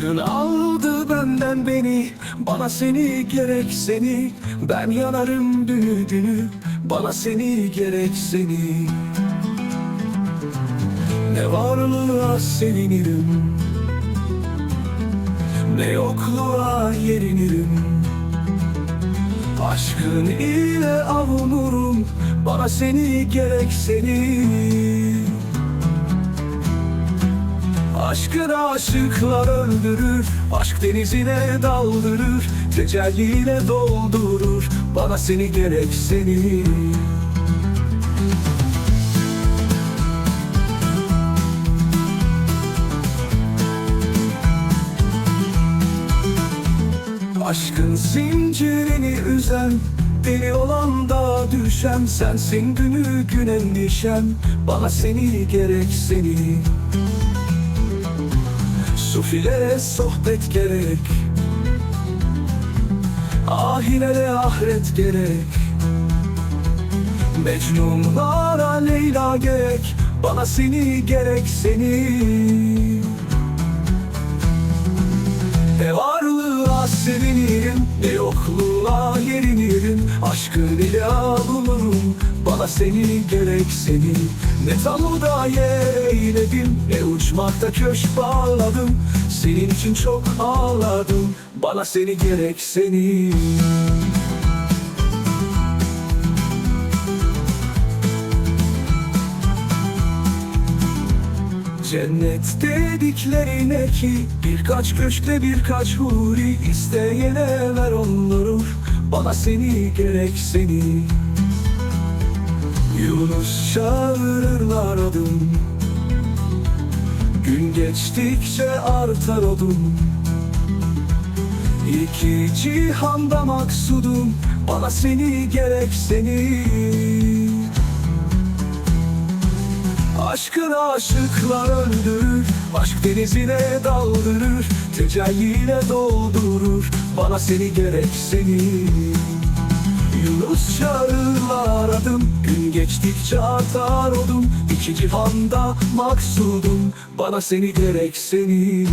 Aşkın aldı benden beni. Bana seni gerek seni. Ben yanarım dünü dünü Bana seni gerek seni. Ne varlığa sevinirim. Ne yokluğa yerinirim. Aşkın ile avunurum. Bana seni gerek seni Aşkın aşıklar öldürür Aşk denizine daldırır Tecelliyle doldurur. Bana seni gerek seni. Aşkın zincirini üzen Deli olan da düşen Sensin günü gün endişem. Bana seni gerek seni Sufilere sohbet gerek. Ahirele ahiret gerek. Mecnunlara Leyla gerek. Bana seni gerek seni. Ne varlığa sevinirim Ne yokluğa yerinirim. Aşkın Bana seni gerek seni Ne tamuda yer eyledim Ne uçmakta köşk bağladım. Senin için çok ağladım Bana seni gerek seni. Cennet dediklerine ki Birkaç köşkte birkaç huri isteyene ver onları. Bana seni gerek seni Yunus çağırırlar adım. Gün geçtikçe artar odum. İki cihanda maksudum Bana seni gerek seni. Aşkın aşıklar öldürür Aşk denizine daldırır Tecelliyle doldurur Bana seni gerek seni. Yunus çağrılar adım geçtikçe artar odum İki cihanda maksudum. Bana seni gerek seni